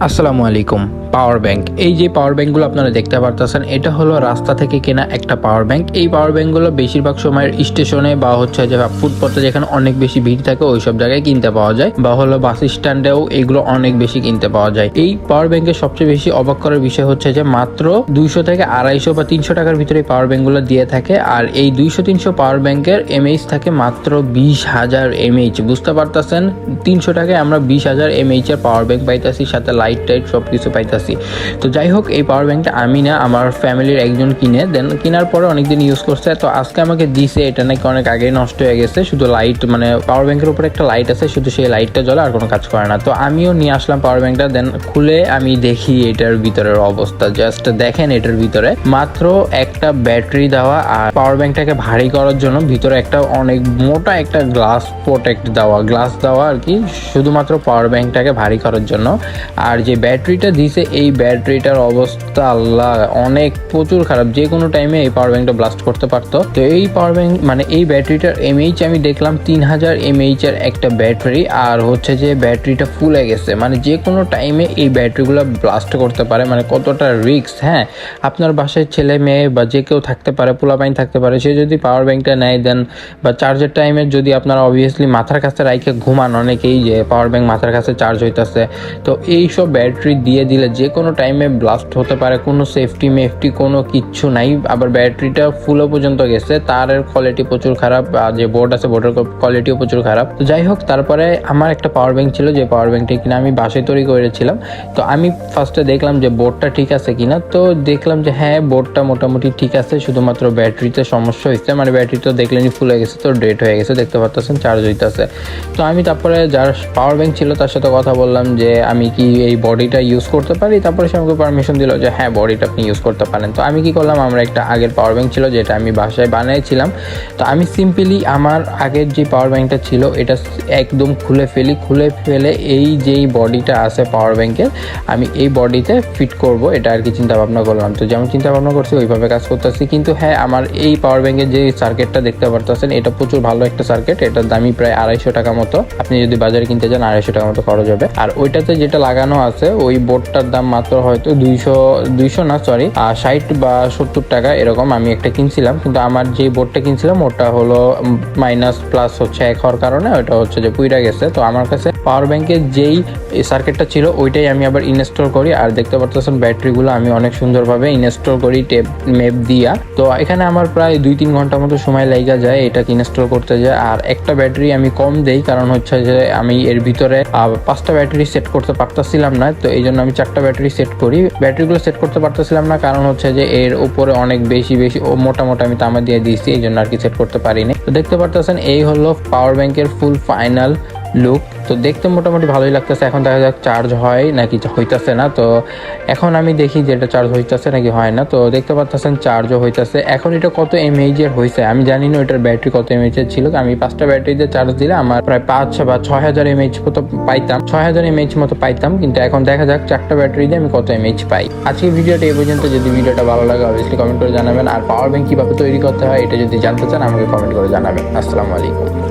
আসসালামু আলাইকুম। Power bank. এই যে পাওয়ার ব্যাংকগুলো আপনারা দেখতে পারতেছেন, এটা হলো রাস্তা থেকে কেনা একটা পাওয়ার ব্যাংক। এই পাওয়ার ব্যাংকগুলো বেশিরভাগ সময় স্টেশনে বা হচ্ছে যে ফুটপথে যেখানে অনেক বেশি ভিড় থাকে, ওই সব জায়গায় কিনতে পাওয়া যায়। বা হলো বাস স্ট্যান্ডেও এগুলো অনেক বেশি কিনতে পাওয়া যায়। এই পাওয়ার ব্যাংকের সবচেয়ে বেশি অবাক করার বিষয় হচ্ছে যে মাত্র দুইশো থেকে আড়াইশো বা তিনশো টাকার ভিতরে পাওয়ার ব্যাংকগুলো দিয়ে থাকে। আর এই দুইশো তিনশো পাওয়ার ব্যাংকের এমএইচ থাকে মাত্র বিশ হাজার এমএইচ বুঝতে পারতেছেন? তিনশো টাকায় আমরা বিশ হাজার এমএইচ এর পাওয়ার ব্যাংক পাইতাছি, সাথে লাইট টাইট সব কিছু পাইতাছি। তো যাই হোক এই পাওয়ার ব্যাংকটা আমি না আমার ফ্যামিলির একজন কিনে দেন কেনার পরে অনেকদিন ইউজ করছে। তো আজকে আমাকে দিছে, এটা নাকি অনেক আগেই নষ্ট হয়ে গেছে, শুধু লাইট মানে পাওয়ার ব্যাংকের উপরে একটা লাইট আছে, শুধু সেই লাইটটা জ্বলে আর কোনো কাজ করে না। তো আমিও নিয়ে আসলাম পাওয়ার ব্যাংকটা দেন খুলে আমি দেখি এটার ভিতরের অবস্থা। জাস্ট দেখেন এটার ভিতরে। মাত্র একটা ব্যাটারি দেওয়া আর পাওয়ার ব্যাংকটাকে ভারী করার জন্য ভিতরে একটা অনেক মোটা একটা গ্লাস প্রোটেক্ট দেওয়া। গ্লাস দেওয়া আর কি, শুধুমাত্র পাওয়ার ব্যাংকটাকে ভারী করার জন্য। আর যে ব্যাটারিটা দিছে এই ব্যাটারিটার অবস্থা আল্লাহ, অনেক প্রচুর খারাপ। যে কোনো টাইমে এই পাওয়ার ব্যাংকটা ব্লাস্ট করতে পারতো। তো এই পাওয়ার ব্যাংক মানে এই ব্যাটারিটার এমএইচ আমি দেখলাম তিন হাজার এমএইচ এর একটা ব্যাটারি, আর হচ্ছে যে ব্যাটারিটা ফুলে গেছে। মানে যে কোনো টাইমে এই ব্যাটারিগুলো ব্লাস্ট করতে পারে মানে কতটা রিস্ক হ্যাঁ? আপনার বাসায় ছেলে মেয়ে বা যে কেউ থাকতে পারে পোলা পোলাপাইন থাকতে পারে, সে যদি পাওয়ার ব্যাংকটা নেয় দেন, বা চার্জের টাইমে যদি আপনারা অবভিয়াসলি মাথার কাছে রাইখে ঘুমান, অনেকেই যে পাওয়ার ব্যাংক মাথার কাছে চার্জ হইতেছে। তো এই সব ব্যাটারি দিয়ে দিলে যে কোনো টাইমে ব্লাস্ট হতে পারে, কোনো সেফটি মেফটি কোনো কিচ্ছু নাই। আবার ব্যাটারিটা ফুলও পর্যন্ত গেছে তার কোয়ালিটি প্রচুর খারাপ, আর যে বোর্ড আছে বোর্ডের কোয়ালিটিও প্রচুর খারাপ। তো যাই হোক, তারপরে আমার একটা পাওয়ার ব্যাংক ছিল, যে পাওয়ার ব্যাংকটা কিনা আমি বাসে তৈরি করেছিলাম। তো আমি ফার্স্টে দেখলাম যে বোর্ডটা ঠিক আছে কিনা, তো দেখলাম যে হ্যাঁ বোর্ডটা মোটামুটি ঠিক আছে, শুধুমাত্র ব্যাটারিতে সমস্যা হয়েছে মানে ব্যাটারি তো দেখলেনি হয়ে গেছে, তো ডেট হয়ে গেছে, দেখতে পাচ্ছেন চার্জ হইতেছে। তো আমি তারপরে যার পাওয়ার ব্যাংক ছিল, তার সাথে কথা বললাম যে আমি কি এই বডিটা ইউজ করতে পারি? তারপরে সে আমাকে পারমিশন দিল যে হ্যাঁ বডিটা আপনি ইউজ করতে পারেন। তো আমি কি করলাম, আমরা একটা আগের পাওয়ার ব্যাংক ছিল যেটা আমি বাসায় বানিয়েছিলাম তো আমি সিম্পলি আমার আগের যে পাওয়ার ব্যাংকটা ছিল, এটা একদম খুলে ফেলি। খুলে ফেলে এই যেই বডিটা আছে পাওয়ার ব্যাংকের আমি এই বডিতে ফিট করব, এটা আর কি চিন্তা ভাবনা করলাম। তো যেমন চিন্তা ভাবনা করছি, ওইভাবে কাজ করতেছি। কিন্তু হ্যাঁ আমার এই পাওয়ার ব্যাংকের যে সার্কিটটা দেখতে পারতেছেন, এটা প্রচুর ভালো একটা সার্কিট এটার দামি প্রায় আড়াইশো টাকা মতো। আপনি যদি বাজারে কিনতে যান, আড়াইশো টাকা মতো খরচ হবে। আর ওইটাতে যেটা লাগানো আছে, ওই বোর্ডটার দাম মাত্র হয়তো দুইশো দুইশো না সরি ষাট বা সত্তর টাকা এরকম আমি একটা কিনছিলাম। কিন্তু আমার যে বোর্ডটা কিনছিলাম, ওটা হলো মাইনাস প্লাস হচ্ছে এক হওয়ার কারণে ওটা হচ্ছে যে পুইরা গেছে। তো আমার কাছে পাওয়ার ব্যাংকের যেই সার্কিটটা ছিল, ওইটাই আমি আবার ইনস্টল করি। আর দেখতে পাচ্ছেন ব্যাটারিগুলো আমি অনেক সুন্দরভাবে ইনস্টল করি, টেপ, মেপ দিয়া। তো এখানে আমার প্রায় দুই তিন ঘণ্টা মতো সময় লেগে যায় এটাকে ইনস্টল করতে যায় আর একটা ব্যাটারি আমি কম দেই, কারণ হচ্ছে যে আমি এর ভিতরে পাঁচটা ব্যাটারি সেট করতে পারতেছিলাম না। তো এই জন্য আমি চারটা ব্যাটারি সেট করি। ব্যাটারিগুলো সেট করতে পারতেছিলাম না, কারণ হচ্ছে যে এর উপরে অনেক বেশি বেশি ও মোটা মোটা আমি তামা দিয়ে দিয়েছি, এই জন্য আর কি সেট করতে পারিনি। তো দেখতে পারতেছেন, এই হলো পাওয়ার ব্যাংকের ফুল ফাইনাল লুক তো দেখতে মোটামুটি ভালোই লাগতেছে। এখন দেখা যাক চার্জ হয় নাকি হইতেছে না। তো এখন আমি দেখি যে এটা চার্জ হইতেছে নাকি হয় না। তো দেখতে পাচ্ছেন চার্জও হইতেছে। এখন এটা কত এমএইচ এর হয়েছে আমি জানি না এটার ব্যাটারি কত এমএইচ এর ছিল। আমি পাঁচটা ব্যাটারিতে চার্জ দিলে আমার প্রায় পাঁচ বা ছয় হাজার এমএইচ মতো পাইতাম। ছয় হাজার এমএইচ মতো পাইতাম। কিন্তু এখন দেখা যাক চারটা ব্যাটারি দিয়ে আমি কত এমএইচ পাই। আজকের ভিডিওটা এই পর্যন্ত। যদি ভিডিওটা ভালো লাগে অবভিয়াসলি কমেন্ট করে জানাবেন। আর পাওয়ার ব্যাংক কীভাবে তৈরি করতে হয়, এটা যদি জানতে চান, আমাকে কমেন্ট করে জানাবেন। আসসালামু আলাইকুম।